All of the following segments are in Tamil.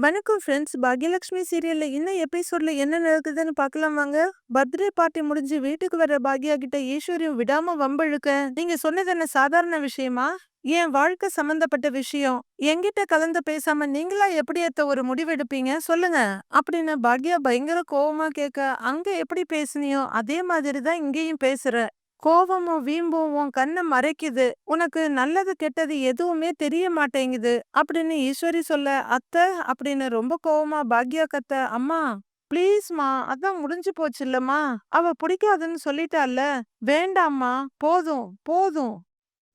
வணக்கம் ஃப்ரெண்ட்ஸ் பாக்யலக்ஷ்மி சீரியலில் இன்னும் எபிசோடில் என்ன நடக்குதுன்னு பார்க்கலாம் வாங்க பர்த்டே பார்ட்டி முடிஞ்சு வீட்டுக்கு வர பாக்யா கிட்ட ஈஸ்வரியும் விடாமல் வம்பழுக்க. நீங்கள் சொன்னது என்ன சாதாரண விஷயமா? என் வாழ்க்கை சம்பந்தப்பட்ட விஷயம்? என்கிட்ட கலந்து பேசாம நீங்களா எப்படி எத்த ஒரு முடிவெடுப்பீங்க சொல்லுங்க. அப்படின்னு பாக்யா பயங்கர கோவமா கேட்க அங்க எப்படி பேசுனியோ அதே மாதிரி தான் இங்கேயும் பேசுற. கோவமும் வீம்பும் உன் கண்ணை மறைக்குது. உனக்கு நல்லது கெட்டது எதுவுமே தெரிய மாட்டேங்குது அப்படின்னு ஈஸ்வரி சொல்ல அத்தை அப்படின்னு ரொம்ப கோவமா பாக்யா கத்த அம்மா ப்ளீஸ்மா அதான் முடிஞ்சு போச்சு இல்லம்மா. அவ பிடிக்காதுன்னு சொல்லிட்டால வேண்டாம்மா போதும் போதும்.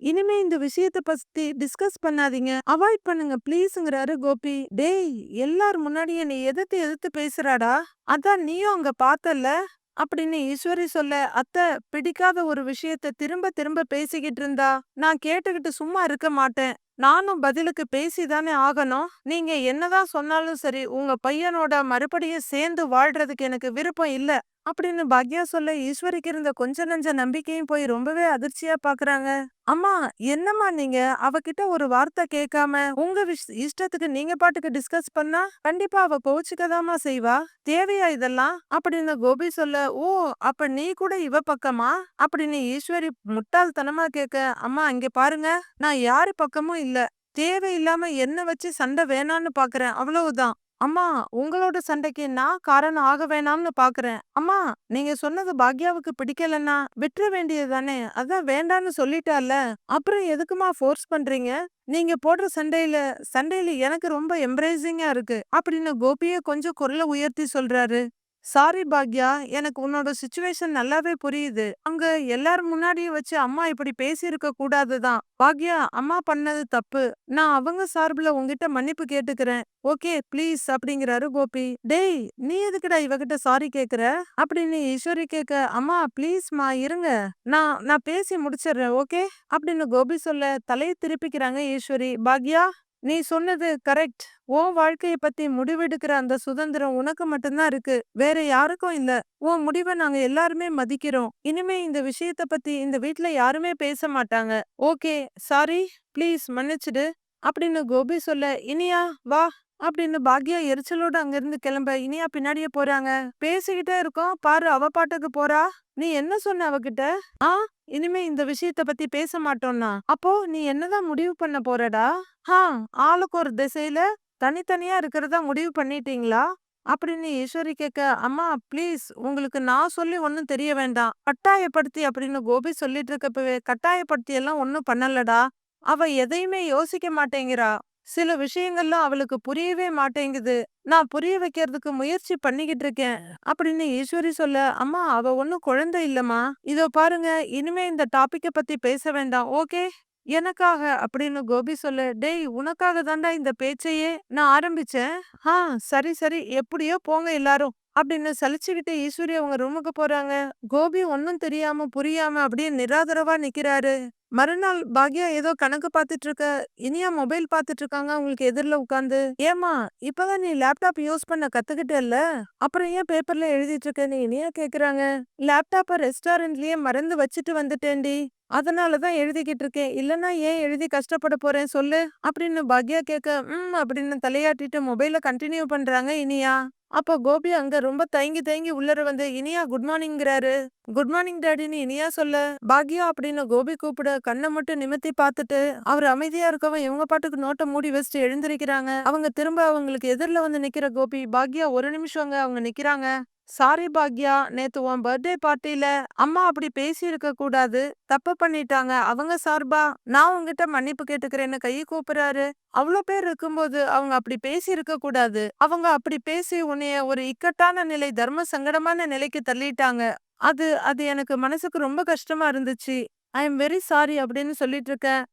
இனிமே இந்த விஷயத்த பத்தி டிஸ்கஸ் பண்ணாதீங்க. அவாய்ட் பண்ணுங்க ப்ளீஸ்ங்கிறாரு கோபி. டேய் எல்லார் முன்னாடியே நீ எதிர்த்து எதிர்த்து பேசுறாடா? அதான் நீயும் அங்க பார்த்தல அப்படின்னு ஈஸ்வரி சொல்ல அத்தை பிடிக்காத ஒரு விஷயத்த திரும்ப திரும்ப பேசிக்கிட்டு இருந்தா? நான் கேட்டுக்கிட்டு சும்மா இருக்க மாட்டேன். நானும் பதிலுக்கு பேசிதானே ஆகணும். நீங்க என்னதான் சொன்னாலும் சரி உங்க பையனோட மறுபடியும் சேர்ந்து வாழ்றதுக்கு எனக்கு விருப்பம் இல்ல. அப்படின்னு பாக்யா சொல்ல ஈஸ்வரிக்கு இருந்த கொஞ்ச நஞ்ச நம்பிக்கையும் போய் ரொம்பவே அதிர்ச்சியா பாக்குறாங்க. அம்மா என்னம்மா நீங்க? அவகிட்ட ஒரு வார்த்தை கேட்காம உங்க விஷ் இஷ்டத்துக்கு நீங்க பாட்டுக்கு டிஸ்கஸ் பண்ணா கண்டிப்பா அவ கோச்சுக்கதாமா செய்வா. தேவையா இதெல்லாம்? அப்படின்னு கோபி சொல்ல ஓ அப்ப நீ கூட இவ பக்கமா? அப்படின்னு ஈஸ்வரி முட்டாள்தனமா கேட்க அம்மா இங்க பாருங்க. நான் யாரு பக்கமும் இல்ல. தேவையில்லாம என்ன வச்சு சண்டை வேணான்னு பாக்குறேன். அவ்வளவுதான். அம்மா உங்களோட சண்டைக்கு நான் காரணம் ஆக வேணாம்னு பாக்குறேன். அம்மா நீங்க சொன்னது பாக்யாவுக்கு பிடிக்கலன்னா விட்டுற வேண்டியதுதானே அதான் வேண்டான்னு சொல்லிட்டால அப்புறம் எதுக்குமா ஃபோர்ஸ் பண்றீங்க? நீங்க போடுற சண்டையில சண்டையில எனக்கு ரொம்ப எம்ப்ரேசிங்கா இருக்கு. அப்படின்னு கோபியே கொஞ்சம் குரலை உயர்த்தி சொல்றாரு. சாரி பாக்யா எனக்கு உன்னோட சுச்சுவேஷன் நல்லாவே புரியுது. அங்க எல்லார் முன்னாடியும் வச்சு அம்மா இப்படி பேசியிருக்க கூடாதுதான் பாக்யா அம்மா பண்ணது தப்பு. நான் அவங்க சார்பில் உங்ககிட்ட மன்னிப்பு கேட்டுக்கிறேன். ஓகே ப்ளீஸ் அப்படிங்கிறாரு கோபி. டேய் நீ எதுக்குடா இவகிட்ட சாரி கேக்குற? அப்படின்னு ஈஸ்வரி கேட்க அம்மா ப்ளீஸ்மா இருங்க. நான் நான் பேசி முடிச்சிடுறேன் ஓகே? அப்படின்னு கோபி சொல்ல தலையை திருப்பிக்கிறாங்க ஈஸ்வரி. பாக்யா நீ சொன்னது கரெக்ட். உன் வாழ்க்கையை பத்தி முடிவெடுக்கிற அந்த சுதந்திரம் உனக்கு மட்டும்தான் இருக்கு. வேற யாருக்கும் இல்ல. உன் முடிவை நாங்க எல்லாருமே மதிக்கிறோம். இனிமே இந்த விஷயத்த பத்தி இந்த வீட்டுல யாருமே பேச மாட்டாங்க. ஓகே சாரி ப்ளீஸ் மன்னிச்சிடு. அப்படின்னு கோபி சொல்ல இனியா வா அப்படின்னு பாக்யா எரிச்சலோட அங்கிருந்து கிளம்ப இனியா பின்னாடியே போறாங்க. பேசிக்கிட்டே இருக்கோம். பாரு அவ பாட்டுக்கு போறா. நீ என்ன சொன்ன அவகிட்ட? ஆ? இனிமே இந்த விஷயத்த பத்தி பேச மாட்டோம்னா அப்போ நீ என்னதான் முடிவு பண்ண போறடா? ஹா ஆளுக்கு ஒரு திசையில தனித்தனியா இருக்கிறதா முடிவு பண்ணிட்டீங்களா? அப்படின்னு ஈஸ்வரி கேட்க அம்மா ப்ளீஸ் உங்களுக்கு நான் சொல்லி ஒன்னும் தெரிய வேண்டாம். கட்டாயப்படுத்தி அப்படின்னு கோபி சொல்லிட்டு இருக்கப்பவே கட்டாயப்படுத்தி எல்லாம் ஒன்னும் பண்ணலடா. அவ எதையுமே யோசிக்க மாட்டேங்கிறா. சில விஷயங்கள்லாம் அவளுக்கு புரியவே மாட்டேங்குது. நான் புரிய வைக்கிறதுக்கு முயற்சி பண்ணிக்கிட்டு இருக்கேன் அப்படின்னு ஈஸ்வரி சொல்ல அம்மா அவ ஒன்னும் குழந்தை இல்லம்மா. இதோ பாருங்க இனிமே இந்த டாபிக்க பத்தி பேச வேண்டாம் ஓகே? எனக்காக அப்படின்னு கோபி சொல்ல டேய் உனக்காக தாண்டா இந்த பேச்சையே நான் ஆரம்பிச்சேன். ஆ சரி சரி எப்படியோ போங்க எல்லாரும் அப்படின்னு சலிச்சுக்கிட்டு ஈஸ்வரி அவங்க ரூமுக்கு போறாங்க. கோபி ஒன்னும் தெரியாம புரியாம அப்படியே நிராதரவா நிக்கிறாரு. மறுநாள் பாக்யா ஏதோ கணக்கு பார்த்துட்டு இருக்க இனியா மொபைல் பார்த்துட்டு இருக்காங்க அவங்களுக்கு எதிரில் உட்காந்து ஏமா இப்பதான் நீ லேப்டாப் யூஸ் பண்ண கத்துக்கிட்டல்ல? அப்புறம் ஏன் பேப்பர்ல எழுதிட்டு இருக்க நீ இனியா கேக்குறாங்க. லேப்டாப்ப ரெஸ்டாரண்ட்லயே மறந்து வச்சுட்டு வந்துட்டேன்டி. அதனாலதான் எழுதிக்கிட்டு இருக்கேன் இல்லனா ஏன் எழுதி கஷ்டப்பட போறேன்? சொல்லு. அப்படின்னு பாக்யா கேட்க ம் அப்படின்னு தலையாட்டிட்டு மொபைல கண்டினியூ பண்றாங்க இனியா. அப்போ கோபி அங்க ரொம்ப தயங்கி தயங்கி உள்ளர வந்து இனியா குட் மார்னிங்கிறாரு குட் மார்னிங் டேடின்னு இனியா சொல்ல? பாக்யா அப்படின்னு கோபி கூப்பிட கண்ணை மட்டும் நிமித்தி பார்த்துட்டு அவர் அமைதியா இருக்கவன் இவங்க பாட்டுக்கு நோட்டை மூடி வச்சுட்டு எழுந்திருக்கிறாங்க. அவங்க திரும்ப அவங்களுக்கு எதிரில் வந்து நிக்கிற கோபி பாக்யா ஒரு நிமிஷங்க அவங்க நிக்கிறாங்க. சாரி பாக்யா நேத்து உன் பர்த்டே பார்ட்டில அம்மா அப்படி பேசியிருக்க கூடாது. தப்பு பண்ணிட்டாங்க. அவங்க சார்பா? நான் உங்ககிட்ட மன்னிப்பு கேட்டுக்கிறேன்னு கையை கூப்பிடுறாரு அவ்வளோ பேர் இருக்கும்போது அவங்க அப்படி பேசி இருக்க கூடாது. அவங்க அப்படி பேசி உன்னைய ஒரு இக்கட்டான நிலை தர்ம சங்கடமான நிலைக்கு தள்ளிட்டாங்க. அது அது எனக்கு மனசுக்கு ரொம்ப கஷ்டமா இருந்துச்சு. ஐ எம் வெரி சாரி அப்படின்னு சொல்லிட்டு இருக்கேன்.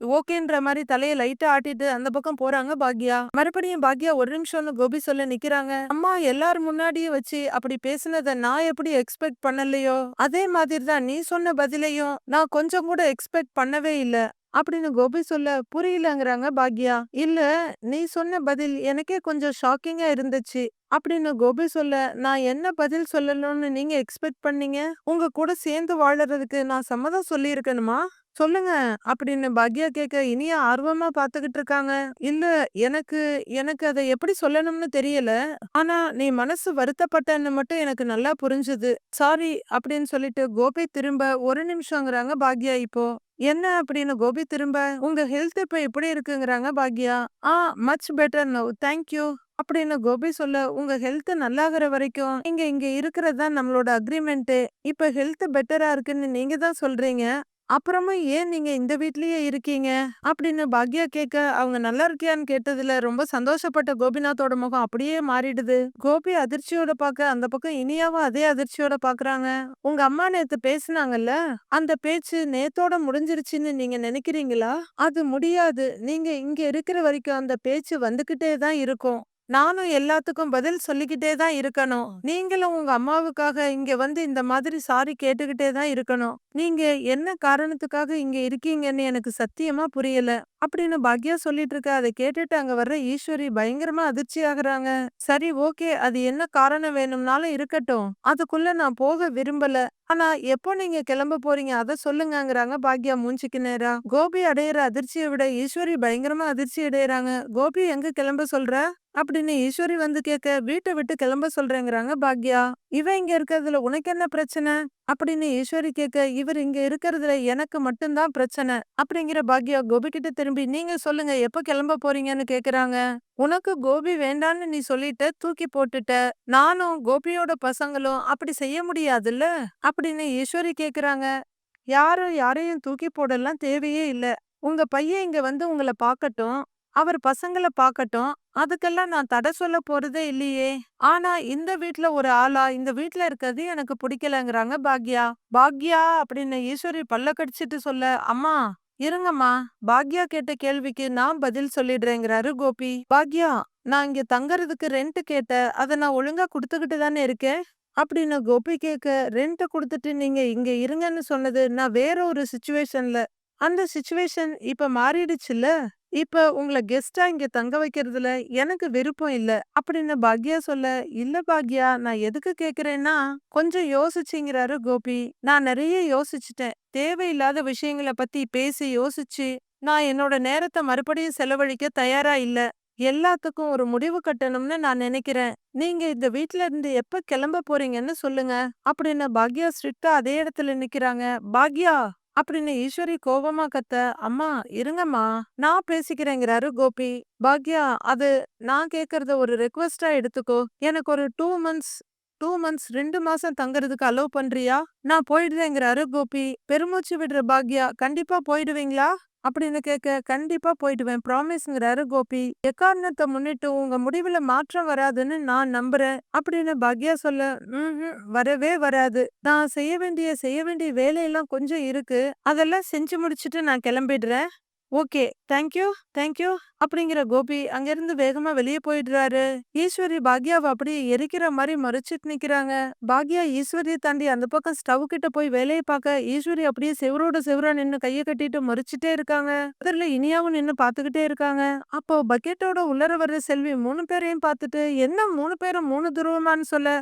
ஓகேன்ற மாதிரி தலையை லைட்டா ஆட்டிட்டு அந்த பக்கம் போறாங்க பாக்யா. மறுபடியும் பாக்யா ஒரு நிமிஷம்னு கோபி சொல்ல நிக்கிறாங்க. அம்மா எல்லாரும் முன்னாடியே வச்சு அப்படி பேசுனத நான் எப்படி எக்ஸ்பெக்ட் பண்ணலையோ? அதே மாதிரி தான் நீ சொன்ன பதிலையும் நான் கொஞ்சம் கூட எக்ஸ்பெக்ட் பண்ணவே இல்ல அப்படின்னு கோபி சொல்ல புரியலங்கிறாங்க பாக்யா. இல்ல நீ சொன்ன பதில் எனக்கே கொஞ்சம் ஷாக்கிங்கா இருந்துச்சு. அப்படின்னு கோபி சொல்ல, "நான் என்ன பதில் சொல்லணும்னு நீங்க எக்ஸ்பெக்ட் பண்ணீங்க? உங்க கூட சேர்ந்து வாழறதுக்கு நான் சம்மதம் சொல்லியிருக்கணுமா? சொல்லுங்க." அப்படின்னு பாக்யா கேட்க, இனியா ஆர்வமா பார்த்துக்கிட்டு இருக்காங்க. "இல்ல, எனக்கு எனக்கு அதை எப்படி சொல்லணும்னு தெரியல. ஆனா நீ மனசு வருத்தப்பட்டன்னு மட்டும் எனக்கு நல்லா புரிஞ்சுது. சாரி." அப்படின்னு சொல்லிட்டு கோபி திரும்ப ஒரு நிமிஷங்கிறாங்க பாக்யா இப்போ. என்ன அப்படின்னு கோபி திரும்ப, "உங்க ஹெல்த் இப்ப எப்படி இருக்குங்கிறாங்க பாக்யா. ஆ much better no thank you." அப்படின்னு கோபி சொல்ல, "உங்க ஹெல்த் நல்லாகிற வரைக்கும் நீங்க இங்க இருக்கிறது தான் நம்மளோட அக்ரிமெண்ட் இப்ப ஹெல்த் பெட்டரா இருக்குன்னு நீங்க தான் சொல்றீங்க. அப்புறமும் ஏன் நீங்க இந்த வீட்லயே இருக்கீங்க?" அப்படின்னு பாக்யா கேட்க, அவங்க நல்லா இருக்கியான்னு கேட்டதுல ரொம்ப சந்தோஷப்பட்ட கோபிநாத்தோட முகம் அப்படியே மாறிடுது. கோபி அதிர்ச்சியோட பார்க்க, அந்த பக்கம் இனியாவும் அதே அதிர்ச்சியோட பாக்குறாங்க "உங்க அம்மா நேத்து பேசுனாங்கல்ல, அந்த பேச்சு நேத்தோட முடிஞ்சிருச்சுன்னு நீங்க நினைக்கிறீங்களா? அது முடியாது. நீங்க இங்க இருக்கிற வரைக்கும் அந்த பேச்சு வந்துகிட்டே தான் இருக்கும். நானும் எல்லாத்துக்கும் பதில் சொல்லிக்கிட்டே தான் இருக்கணும். நீங்களும் உங்க அம்மாவுக்காக இங்க வந்து இந்த மாதிரி சாரி கேட்டுக்கிட்டே தான் இருக்கணும். நீங்க என்ன காரணத்துக்காக இங்க இருக்கீங்கன்னு எனக்கு சத்தியமா புரியல." அப்படின்னு பாக்யா சொல்லிட்டு இருக்க, அதை கேட்டுட்டு அங்க வர்ற ஈஸ்வரி பயங்கரமா அதிர்ச்சி ஆகுறாங்க. "சரி ஓகே. அது என்ன காரணம் வேணும்னாலும் இருக்கட்டும். அதுக்குள்ள நான் போக விரும்பல. ஆனா எப்போ நீங்க கிளம்ப போறீங்க அத சொல்லுங்கங்கிறாங்க பாக்யா மூஞ்சிக்கு நேரா. கோபி அடையிற அதிர்ச்சியை விட ஈஸ்வரி பயங்கரமா அதிர்ச்சி அடையிறாங்க "கோபி எங்க கிளம்ப சொல்ற?" அப்படின்னு ஈஸ்வரி வந்து கேட்க, வீட்டை விட்டு கிளம்ப சொல்றேங்கிறாங்க பாக்யா. இவ இங்க இருக்கிறதுல உனக்கு என்ன பிரச்சனை?" அப்படின்னு ஈஸ்வரி கேட்க, "இவர் இங்க இருக்கிறதுல எனக்கு மட்டும் தான் பிரச்சனை." அப்படிங்கிற பாக்யா கோபி கிட்ட திரும்பி, "நீங்க சொல்லுங்க எப்ப கிளம்ப போறீங்கன்னு?" கேக்குறாங்க. "உனக்கு கோபி வேண்டான்னு நீ சொல்லிட்ட, தூக்கி போட்டுட்ட. நானும் கோபியோட பசங்களும் அப்படி செய்ய முடியாதுல்ல?" அப்படின்னு ஈஸ்வரி கேக்குறாங்க. "யாரும் யாரையும் தூக்கி போடலாம் தேவையே இல்ல. உங்க பையன் இங்க வந்து உங்கள பார்க்கட்டும். அவர் பசங்கள பார்க்கட்டும். அதுக்கெல்லாம் நான் தடை சொல்ல போறதே இல்லையே. ஆனா இந்த வீட்ல ஒரு ஆளா இந்த வீட்ல இருக்கிறது எனக்கு பிடிக்கலங்கிறாங்க பாக்யா. பாக்யா அப்படின்னு ஈஸ்வரி பல்ல கடிச்சிட்டு சொல்ல, "அம்மா இருங்கம்மா. பாக்யா கேட்ட கேள்விக்கு நான் பதில் சொல்லிடுறேங்கிறாரு கோபி. பாக்யா நான் இங்க தங்கறதுக்கு ரெண்ட் கேட்ட அத நான் ஒழுங்கா குடுத்துக்கிட்டு தானே இருக்கேன்." அப்படின்னு கோபி கேட்க, "ரெண்ட் குடுத்துட்டு நீங்க இங்க இருங்கன்னு சொன்னது நான் வேற ஒரு சுச்சுவேஷன்ல அந்த சுச்சுவேஷன் இப்ப மாறிடுச்சுல்ல. இப்ப உங்கள கெஸ்ட்டா இங்க தங்க வைக்கிறதுல எனக்கு விருப்பம் இல்ல." அப்படின்னு பாக்யா சொல்ல, "இல்ல பாக்யா நான் எதுக்கு கேட்கிறேன்னா, கொஞ்சம் யோசிச்சுங்கிறாரு கோபி. "நான் நிறைய யோசிச்சுட்டேன். தேவையில்லாத விஷயங்கள பத்தி பேசி யோசிச்சு, நான் என்னோட நேரத்த மறுபடியும் செலவழிக்க தயாரா இல்ல. எல்லாத்துக்கும் ஒரு முடிவு கட்டணும்னு நான் நினைக்கிறேன். நீங்க இந்த வீட்ல இருந்து எப்ப கிளம்ப போறீங்கன்னு சொல்லுங்க." அப்படின்னு பாக்யா ஸ்ட்ரிக்ட்டா அதே இடத்துல நிக்கிறாங்க. "பாக்யா!" அப்படின்னு ஈஸ்வரி கோபமா கத்த, "அம்மா இருங்கம்மா. நான் பேசிக்கிறேங்கிறாரு கோபி. பாக்யா அது நான் கேக்குறத ஒரு ரெக்வஸ்டா எடுத்துக்கோ. எனக்கு ஒரு டூ மந்த்ஸ் டூ மந்த்ஸ் ரெண்டு மாசம் தங்கறதுக்கு அலோவ் பண்றியா? நான் போயிடுறேங்கிறாரு கோபி. பெருமூச்சு விடுற பாக்யா, "கண்டிப்பா போயிடுவீங்களா?" அப்படின்னு கேட்க, "கண்டிப்பா போயிடுவேன். ப்ராமிஸ்ங்கிறாரு கோபி. எக்காரணத்தை முன்னிட்டு உங்க முடிவுல மாற்றம் வராதுன்னு நான் நம்புறேன்." அப்படின்னு பாக்யா சொல்ல, "ம்ஹ்ம். வரவே வராது. நான் செய்ய வேண்டிய செய்ய வேண்டிய வேலையெல்லாம் கொஞ்சம் இருக்கு. அதெல்லாம் செஞ்சு முடிச்சுட்டு நான் கிளம்பிடுறேன்." "Okay. Thank you, thank you." அப்படிங்கிற கோபி அங்கிருந்து வேகமா வெளியே போயிடுறாரு. ஈஸ்வரி பாக்யாவை அப்படியே எரிக்கிற மாதிரி மறைச்சிட்டு நிக்கிறாங்க. பாக்யா ஈஸ்வரிய தாண்டி அந்த பக்கம் ஸ்டவ் கிட்ட போய் வேலையை பார்க்க, ஈஸ்வரி அப்படியே செவரோட செவரா நின்னு கைய கட்டிட்டு மறைச்சிட்டே இருக்காங்க. அதில் இனியாவும் நின்னு பார்த்துக்கிட்டே இருக்காங்க. அப்போ பக்கெட்டோட உள்ளர வர்ற செல்வி மூணு பேரையும் பார்த்துட்டு, "என்ன மூணு பேரும் மூணு துருவமான்னு சொல்ல?"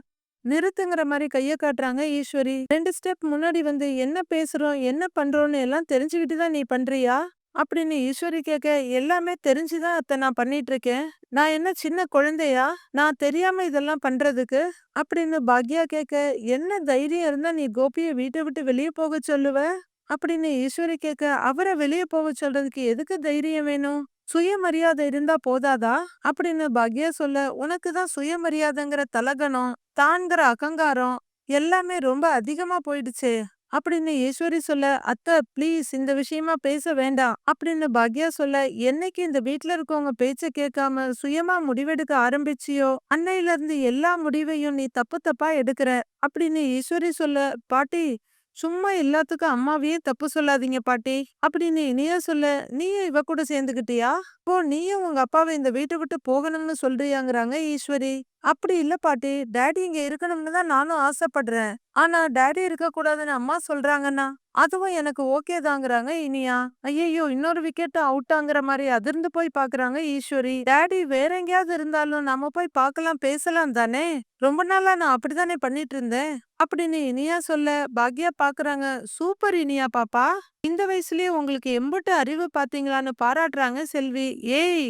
நிறுத்துங்கிற மாதிரி கைய காட்டுறாங்க ஈஸ்வரி. ரெண்டு ஸ்டெப் முன்னாடி வந்து, "என்ன பேசுறோம், என்ன பண்றோம்னு எல்லாம் தெரிஞ்சுக்கிட்டு தான் நீ பண்றியா?" அப்படின்னு ஈஸ்வரி கேட்க, "எல்லாமே தெரிஞ்சு தான் நான் பண்ணிட்டு இருக்கேன். நான் என்ன சின்ன குழந்தையா? நான் தெரியாம இதெல்லாம் பண்றதுக்கு?" அப்படின்னு பாக்யா கேட்க, "என்ன தைரியம் இருந்தா நீ கோபிய வீட்டை விட்டு வெளிய போக சொல்லுவ?" அப்படின்னு ஈஸ்வரி கேட்க, "அவர வெளிய போக சொல்றதுக்கு எதுக்கு தைரியம் வேணும்? சுயமரியாதை இருந்தா போதாதா?" அப்படின்னு பாக்யா சொல்ல, "உனக்கு தான் சுயமரியாதைங்கிற தலகணம், தான்கிற அகங்காரம் எல்லாமே ரொம்ப அதிகமா போயிடுச்சே." அப்படின்னு ஈஸ்வரி சொல்ல, "அத்த ப்ளீஸ் இந்த விஷயமா பேச வேண்டாம்." அப்படின்னு பாக்யா சொல்ல, "என்னைக்கு இந்த வீட்ல இருக்கவங்க பேச்ச கேட்காம சுயமா முடிவெடுக்க ஆரம்பிச்சியோ, அன்னையில இருந்து எல்லா முடிவையும் நீ தப்பு தப்பா எடுக்கிற." அப்படின்னு ஈஸ்வரி சொல்ல, "பாட்டி சும்மா எல்லாத்துக்கும் அம்மாவையே தப்பு சொல்லாதீங்க பாட்டி." அப்படின்னு இனியா சொல்ல, "நீயும் இவ கூட சேர்ந்துக்கிட்டியா? இப்போ நீயும் உங்க அப்பாவ இந்த வீட்டை விட்டு போகணும்னு சொல்றியாங்கிறாங்க ஈஸ்வரி." அப்படி இல்ல பாட்டி. டேடி இங்க இருக்கணும்னு தான் நானும் ஆசைப்படுறேன். ஆனா டாடி இருக்கக்கூடாதுன்னு அம்மா சொல்றாங்கன்னா, அதுவும் எனக்கு ஓகே தாங்கிறாங்க இனியா. ஐயையோ! இன்னொரு விக்கெட் அவுட்டாங்கிற மாதிரி அதிர்ந்து போய் பாக்குறாங்க ஈஸ்வரி. டேடி வேற எங்கேயாவது இருந்தாலும் நம்ம போய் பார்க்கலாம், பேசலாம் தானே! ரொம்ப நாளா நான் அப்படித்தானே பண்ணிட்டு இருந்தேன். அப்படின்னு இனியா சொல்ல பாக்யா பாக்குறாங்க. சூப்பர் இனியா பாப்பா. இந்த வயசுலயே உங்களுக்கு எம்பட்டு அறிவு பாத்தீங்களான்னு பாராட்டுறாங்க செல்வி. ஏய்!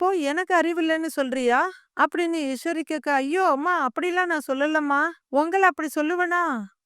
இப்போ எனக்கு அறிவில்லைன்னு சொல்றியா? அப்படின்னு ஈஸ்வரி கேட்க, ஐயோ அம்மா அப்படிலாம் நான் சொல்லலம்மா. உங்கள அப்படி சொல்லுவனா?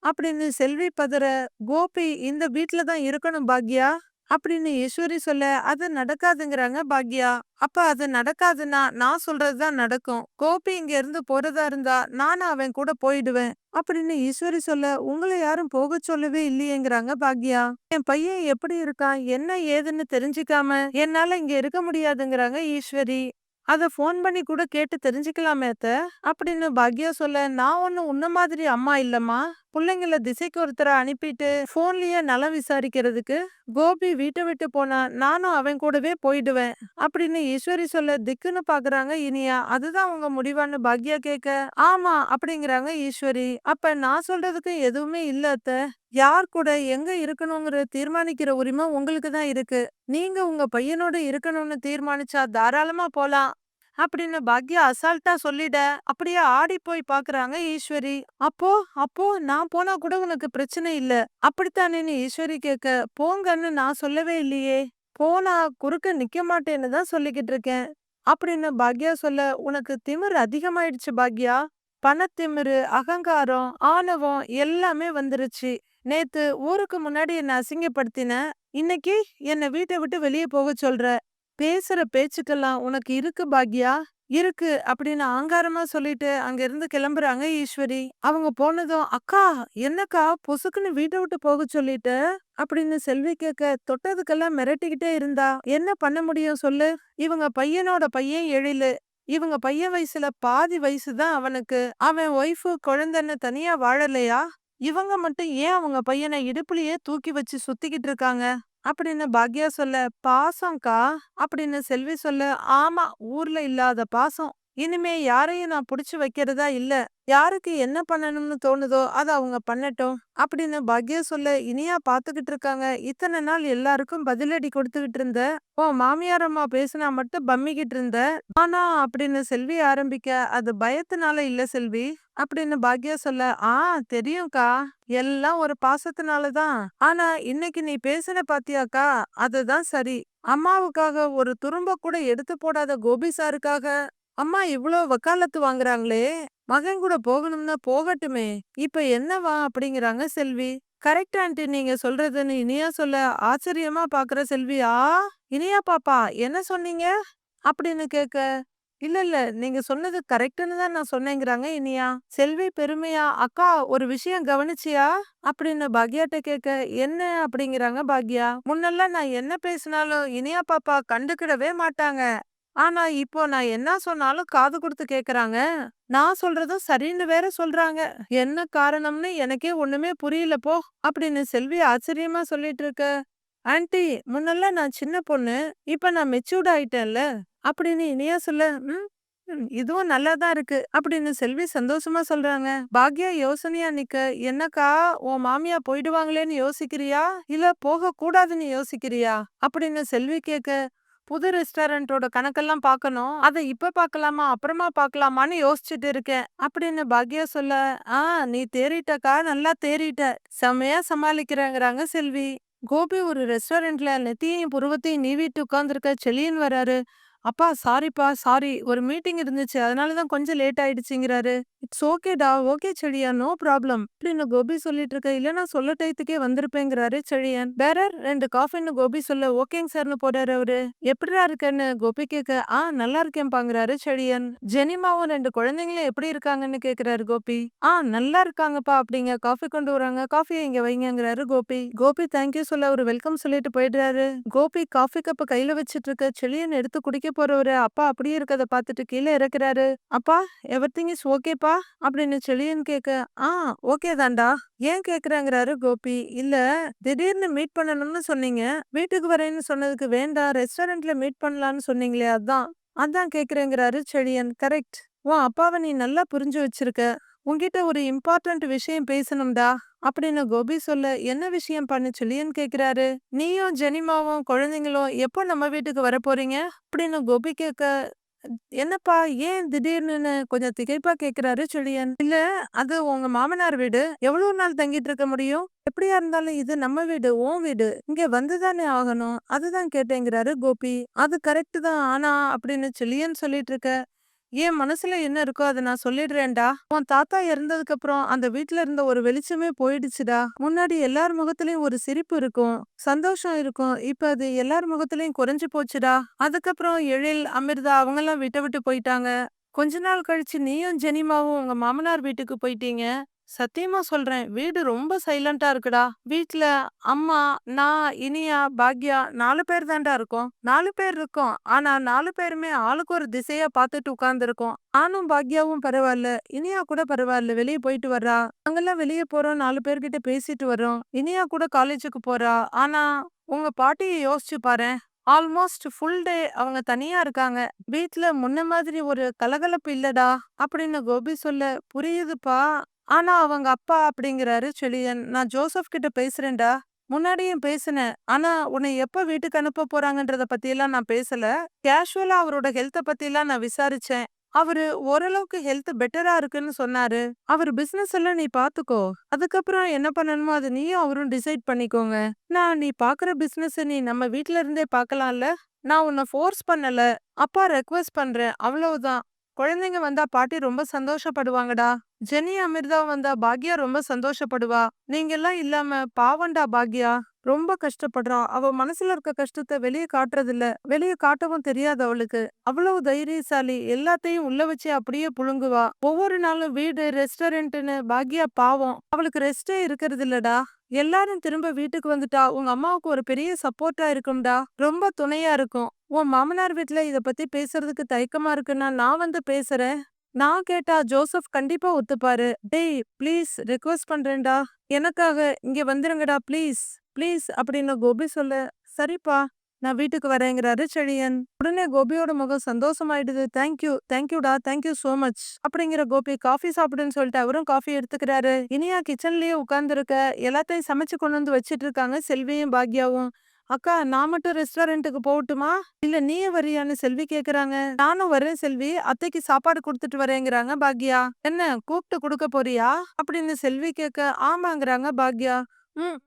அப்படின்னு செல்வி பதற, கோபி இந்த வீட்ல தான் இருக்கணும் பாக்யா. அப்படின்னு ஈஸ்வரி சொல்ல, அது நடக்காதுங்கிறாங்க பாக்யா. அப்ப அது நடக்காதுன்னா நான் சொல்றதுதான் நடக்கும். கோபி இங்க இருந்து போறதா இருந்தா நானும் அவன் கூட போயிடுவேன். அப்படின்னு ஈஸ்வரி சொல்ல, உங்களை யாரும் போகச் சொல்லவே இல்லையேங்கிறாங்க பாக்யா. என் பையன் எப்படி இருக்கான், என்ன ஏதுன்னு தெரிஞ்சுக்காம என்னால இங்க இருக்க முடியாதுங்கிறாங்க ஈஸ்வரி. அத ஃபோன் பண்ணி கூட கேட்டு தெரிஞ்சுக்கலாமே அத்த. அப்படின்னு பாக்யா சொல்ல, நான் ஒண்ணும் உன்ன மாதிரி அம்மா இல்லம்மா. பிள்ளைங்கள திசைக்கு ஒருத்தரை அனுப்பிட்டு போன்லயே நலம் விசாரிக்கிறதுக்கு. கோபி வீட்டை விட்டு போனா நானும் அவன் கூடவே போயிடுவேன். அப்படின்னு ஈஸ்வரி சொல்ல திக்குன்னு பாக்குறாங்க இனியா. அதுதான் உங்க முடிவான்னு பாக்யா கேட்க, ஆமா அப்படிங்கிறாங்க ஈஸ்வரி. அப்ப நான் சொல்றதுக்கு எதுவுமே இல்ல அத்த. யார் கூட எங்க இருக்கணுங்கிற தீர்மானிக்கிற உரிமை உங்களுக்கு தான் இருக்கு. நீங்க உங்க பையனோட இருக்கணும்னு தீர்மானிச்சா தாராளமா போலாம். அப்படின்னு பாக்யா அசால்ட்டா சொல்லிட, அப்படியே ஆடி போய் பாக்குறாங்க ஈஸ்வரி. அப்போ அப்போ நான் போனா கூட உனக்கு பிரச்சனை இல்ல. அப்படித்தானேன்னு ஈஸ்வரி கேட்க, போங்கன்னு நான் சொல்லவே இல்லையே. போனா குறுக்க நிக்க மாட்டேன்னு தான் சொல்லிக்கிட்டு இருக்கேன். அப்படின்னு பாக்யா சொல்ல, உனக்கு திமிரு அதிகமாயிடுச்சு பாக்யா. பணத்திமிரு, அகங்காரம், ஆணவம் எல்லாமே வந்துருச்சு. நேத்து ஊருக்கு முன்னாடி என்ன அசிங்கப்படுத்தின. இன்னைக்கு என்ன வீட்டை விட்டு வெளியே போக சொல்ற. பேசுற பேச்சுக்கெல்லாம் உனக்கு இருக்கு பாக்யா. இருக்கு அப்படின்னு ஆங்காரமா சொல்லிட்டு அங்க இருந்து கிளம்புறாங்க ஈஸ்வரி. அவங்க போனதும், அக்கா என்னக்கா பொசுக்குன்னு வீட்டை விட்டு போக சொல்லிட்டு அப்படின்னு செல்வி கேட்க, தொட்டதுக்கெல்லாம் மிரட்டிக்கிட்டே இருந்தா என்ன பண்ண முடியும் சொல்லு? இவங்க பையனோட பையன் எழிலு. இவங்க பையன் வயசுல பாதி வயசு தான் அவனுக்கு. அவன் ஒய்ஃபு குழந்தைன்னு தனியா வாழலையா? இவங்க மட்டும் ஏன் அவங்க பையனை இடுப்புலயே தூக்கி வச்சு சுத்திக்கிட்டு இருக்காங்க? அப்படின்னு பாக்யா சொல்ல, பாசம்க்கா. அப்படின்னு செல்வி சொல்ல, ஆமா ஊர்ல இல்லாத பாசம். இனிமே யாரையும் நான் புடிச்சு வைக்கிறதா இல்ல. யாருக்கு என்ன பண்ணணும்னு தோணுதோ அத அவங்க பண்ணட்டும். அப்படின்னு பாக்யா சொல்ல, இனியா பாத்துக்கிட்டு இருக்காங்க. இத்தனை நாள் எல்லாருக்கும் பதிலடி கொடுத்துக்கிட்டு இருந்த. ஓ மாமியார் அம்மா பேசினா மட்டும் பம்மிக்கிட்டு இருந்த. ஆனா அப்படின்னு செல்வி ஆரம்பிக்க, அது பயத்தினால இல்ல செல்வி. அப்படின்னு பாக்யா சொல்ல, ஆ தெரியும்க்கா. எல்லாம் ஒரு பாசத்தினாலதான் ஆனா இன்னைக்கு நீ பேசுன பாத்தியாக்கா? அதுதான் சரி. அம்மாவுக்காக ஒரு துரும்ப கூட எடுத்து போடாத கோபி சாருக்காக அம்மா இவ்ளோ வக்காலத்து வாங்குறாங்களே. மகன் கூட போகணும்னா போகட்டுமே. இப்ப என்னவா அப்படிங்கிறாங்க செல்வி. கரெக்ட் ஆண்டி நீங்க சொல்றதுன்னு இனியா சொல்ல ஆச்சரியமா பாக்குற செல்வி, ஆ இனியா பாப்பா என்ன சொன்னீங்க? அப்படின்னு கேட்க, இல்ல இல்ல நீங்க சொன்னது கரெக்டுன்னு தான் நான் சொன்னேங்கிறாங்க இனியா. செல்வி பெருமையா, அக்கா ஒரு விஷயம் கவனிச்சியா? அப்படின்னு பாக்யாட்ட கேட்க, என்ன அப்படிங்கிறாங்க பாக்யா. முன்னெல்லாம் நான் என்ன பேசினாலும் இனியா பாப்பா கண்டுக்கிடவே மாட்டாங்க. ஆனா இப்போ நான் என்ன சொன்னாலும் காது கொடுத்து கேக்குறாங்க. நான் சொல்றதும் சரின்னு வேற சொல்றாங்க. என்ன காரணம்னு எனக்கே ஒண்ணுமே புரியல போ. அப்படின்னு செல்வி ஆச்சரியமா சொல்லிட்டு இருக்க. ஆன்ட்டி முன்னெல்லாம் நான் சின்ன பொண்ணு. இப்ப நான் மெச்சூர்ட் ஆயிட்டேன்ல. அப்படின்னு இனியா சொல்ல, ம் இதுவும் இதுவும் நல்லாதான் இருக்கு. அப்படின்னு செல்வி சந்தோஷமா சொல்றாங்க. பாக்யா யோசனையா நிக்க, என்னக்கா உன் மாமியா போயிடுவாங்களேன்னு யோசிக்கிறியா? இல்ல போக கூடாதுன்னு யோசிக்கிறியா? அப்படின்னு செல்வி கேக்க புது ரெஸ்டாரண்டோட கணக்கெல்லாம் பார்க்கணும். அதை இப்ப பார்க்கலாமா, அப்புறமா பார்க்கலாமான்னு யோசிச்சுட்டு இருக்கேன். அப்படின்னு பாக்யா சொல்ல, ஆ நீ தேறிட்டக்கா, நல்லா தேறிட்ட. செம்மையா சமாளிக்கிறேங்கிறாங்க செல்வி. கோபி ஒரு ரெஸ்டாரண்ட்ல நெத்தியையும் புருவத்தையும் நீவிட்டு உட்காந்துருக்க செலியன் வராரு. அப்பா சாரிப்பா சாரி ஒரு மீட்டிங் இருந்துச்சு அதனால தான் கொஞ்சம் லேட் ஆயிடுச்சுங்கிறாரு. இட்ஸ் ஓகேடா ஓகே செழியா நோ ப்ராப்ளம் அப்படின்னு கோபி சொல்லிட்டு இருக்க இல்லனா சொல்ல டயத்துக்கே வந்திருப்பேங்கிறாரு செழியன். பேரர் ரெண்டு காஃபின்னு கோபி சொல்ல ஓகேங்க சார்னு போறாரு அவரு. எப்படிடா இருக்கேன்னு கோபி கேட்க ஆ நல்லா இருக்கேன்பாங்கிறாரு செழியன். ஜெனிமாவும் ரெண்டு குழந்தைங்களும் எப்படி இருக்காங்கன்னு கேக்குறாரு கோபி. ஆ நல்லா இருக்காங்கப்பா அப்படிங்க காஃபி கொண்டு வராங்க காஃபியை இங்க வைங்கிறாரு கோபி. கோபி தேங்க்யூ சொல்ல அவர் வெல்கம் சொல்லிட்டு போயிடுறாரு. கோபி காஃபி கப்பை கையில வச்சிட்டு இருக்க செழியன் எடுத்து குடிக்க போறவரு அப்பா அப்படியே இருக்கத பார்த்துட்டு கீழே இறக்குறாரு. அப்பா எவர்திங் இஸ் ஓகேப்பா அப்படின்னு செழியன் கேட்க ஆ ஓகே தான்டா. ஏன் கேக்குறாங்கிறாரு கோபி. இல்ல திடீர்னு மீட் பண்ணணும்னு சொன்னீங்க. வீட்டுக்கு வரேன்னு சொன்னதுக்கு வேண்டாம் ரெஸ்டாரண்ட்ல மீட் பண்ணலாம்னு சொன்னீங்களே அதான். அதான் கேக்குறேங்கிறாரு செழியன். கரெக்ட். உன் அப்பாவை நீ நல்லா புரிஞ்சு வச்சிருக்க உன்கிட்ட ஒரு இம்பார்ட்டன்ட் விஷயம் பேசணும்டா அப்படின்னு கோபி சொல்ல என்ன விஷயம் பண்ணு சொல்லியன்னு கேக்குறாரு. நீயும் ஜெனிமாவும் குழந்தைங்களும் எப்போ நம்ம வீட்டுக்கு வர போறீங்க? அப்படின்னு கோபி கேட்க என்னப்பா ஏன் திடீர்னு கொஞ்சம் திகைப்பா கேக்குறாரு சொல்லியன். இல்ல அது உங்க மாமனார் வீடு. எவ்வளவு நாள் தங்கிட்டு இருக்க முடியும்? எப்படியா இருந்தாலும் இது நம்ம வீடு உன் வீடு. இங்க வந்துதானே ஆகணும். அதுதான் கேட்டேங்கிறாரு கோபி. அது கரெக்ட் தான். ஆனா அப்படின்னு சொல்லியன் சொல்லிட்டு இருக்க என் மனசுல என்ன இருக்கோ அதை நான் சொல்லிடுறேன்டா? உன் தாத்தா இறந்ததுக்கு அப்புறம் அந்த வீட்ல இருந்த ஒரு வெளிச்சமே போயிடுச்சுடா. முன்னாடி எல்லார் முகத்திலயும் ஒரு சிரிப்பு இருக்கும் சந்தோஷம் இருக்கும். இப்ப அது எல்லார் முகத்திலயும் குறைஞ்சு போச்சுடா. அதுக்கப்புறம் எழில் அமிர்தா அவங்க எல்லாம் விட்டு விட்டு போயிட்டாங்க. கொஞ்ச நாள் கழிச்சு நீயும் ஜெனிமாவும் உங்க மாமனார் வீட்டுக்கு போயிட்டீங்க. சத்தியமா சொல்றேன். வீடு ரொம்ப சைலண்டா இருக்குடா. வீட்ல அம்மா நான் இனியா பாக்யா நாலு பேர் தான்டா இருக்கோம். நாலு பேர் இருக்கோம். ஆனா நாலு பேருமே ஆளுக்கு ஒரு திசையா பார்த்துட்டு உட்கார்ந்து இருக்கோம் நானும் பாக்யாவும் பரவாயில்ல இனியா கூட பரவாயில்ல வெளியே போயிட்டு வர்றா. அங்கெல்லாம் வெளியே போறோம். நாலு பேர்கிட்ட பேசிட்டு வரோம் இனியா கூட காலேஜுக்கு போறா. ஆனா உங்க பாட்டியை யோசிச்சு பாரு ஆல்மோஸ்ட் ஃபுல் டே அவங்க தனியா இருக்காங்க. வீட்ல முன்ன மாதிரி ஒரு கலகலப்பு இல்லடா. அப்படின்னு கோபி சொல்ல புரியுதுப்பா. ஆனா அவங்க அப்பா அப்படிங்கிறாரு செழியன் நான் ஜோசப் கிட்ட பேசுறேன்டா. முன்னாடியும் பேசினேன். ஆனா உன்னை எப்ப வீட்டுக்கு அனுப்ப போறாங்கன்றத பத்தியெல்லாம் நான் பேசல. கேஷுவலா அவரோட ஹெல்த்த பத்தியெல்லாம் நான் விசாரிச்சேன். அவரு ஓரளவுக்கு ஹெல்த் பெட்டரா இருக்குன்னு சொன்னாரு. அவர் பிசினஸ் எல்லாம் நீ பாத்துக்கோ. அதுக்கப்புறம் என்ன பண்ணணுமோ அது நீயும் அவரும் டிசைட் பண்ணிக்கோங்க. நான் நீ பாக்குற பிசினஸ் நீ நம்ம வீட்ல இருந்தே பாக்கலாம்ல. நான் உன்னை ஃபோர்ஸ் பண்ணல. அப்பா ரெக்வெஸ்ட் பண்றேன். அவ்வளவுதான். குழந்தைங்க வந்தா பாட்டி ரொம்ப சந்தோஷப்படுவாங்கடா. ஜெனி அமிர்தா வந்தா பாக்யா ரொம்ப சந்தோஷப்படுவா. நீங்க எல்லாம் இல்லாம பாவண்டா பாக்யா. ரொம்ப கஷ்டப்படுறான் அவ மனசுல இருக்க கஷ்டத்தை வெளியே காட்டுறதில்ல. வெளியே காட்டவும் தெரியாது அவளுக்கு. அவ்வளவு தைரியசாலி. எல்லாத்தையும் உள்ள வச்சு அப்படியே புழுங்குவா. ஒவ்வொரு நாளும் வீடு ரெஸ்டாரண்ட்னு பாக்யா பாவம். அவளுக்கு ரெஸ்டே இருக்கிறது இல்லடா எல்லாரும் திரும்ப வீட்டுக்கு வந்துட்டா. உங்க அம்மாவுக்கு ஒரு பெரிய சப்போர்ட்டா இருக்கும்டா. ரொம்ப துணையா இருக்கும். உன் மாமனார் வீட்ல இத பத்தி பேசுறதுக்கு தயக்கமா இருக்குன்னா நான் வந்து பேசுறேன். நான் கேட்டா ஜோசப் கண்டிப்பா ஒத்துப்பாரு. டேய் ப்ளீஸ் ரெக்வஸ்ட் பண்றேன்டா. எனக்காக இங்க வந்துருங்கடா ப்ளீஸ் ப்ளீஸ் அப்படின்னு கோபி சொல்ல சரிப்பா நான் வீட்டுக்கு வரேங்கிறாரு செழியன். உடனே கோபியோட முகம் சந்தோஷமாயிடுது. தேங்க்யூ தேங்க்யூடா தேங்க்யூ சோ மச் அப்படிங்கிற கோபி காஃபி சாப்பிடுன்னு சொல்லிட்டு அவரும் காஃபி எடுத்துக்கிறாரு. இனியா கிச்சன்லயே உட்கார்ந்துருக்க எல்லாத்தையும் சமைச்சு கொண்டு வந்து வச்சிட்டு இருக்காங்க செல்வியும் பாக்யாவும். அக்கா நான் மட்டும் ரெஸ்டாரண்ட்டுக்கு போகட்டுமா? இல்ல நீயே வரியான்னு செல்வி கேக்குறாங்க. நானும் வரேன் செல்வி. அத்தைக்கு சாப்பாடு கொடுத்துட்டு வரேங்கிறாங்க பாக்யா. என்ன கூப்பிட்டு கொடுக்க போறியா? அப்படின்னு செல்வி கேட்க ஆமாங்கிறாங்க பாக்யா. ம்.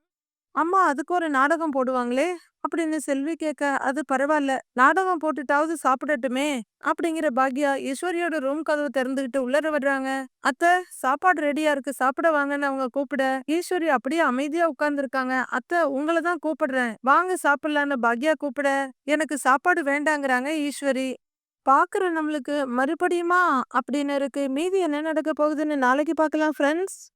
அம்மா அதுக்கு ஒரு நாடகம் போடுவாங்களே? அப்படின்னு செல்வி கேட்க அது பரவாயில்ல நாடகம் போட்டுட்டாவது சாப்பிடட்டுமே? அப்படிங்கிற பாக்யா ஈஸ்வரியோட ரூம் கதவு திறந்துகிட்டு உள்ளர வர்றாங்க. அத்தை சாப்பாடு ரெடியா இருக்கு. சாப்பிட வாங்கன்னு அவங்க கூப்பிட. ஈஸ்வரி அப்படியே அமைதியா உட்கார்ந்துருக்காங்க. அத்தை உங்களை தான் கூப்பிடுறேன். வாங்க சாப்பிடலான்னு பாக்யா கூப்பிட எனக்கு சாப்பாடு வேண்டாங்கிறாங்க ஈஸ்வரி. பாக்குற நம்மளுக்கு மறுபடியுமா? அப்படின்னு இருக்கு. மீதி என்ன நடக்க போகுதுன்னு நாளைக்கு பார்க்கலாம் ஃப்ரெண்ட்ஸ்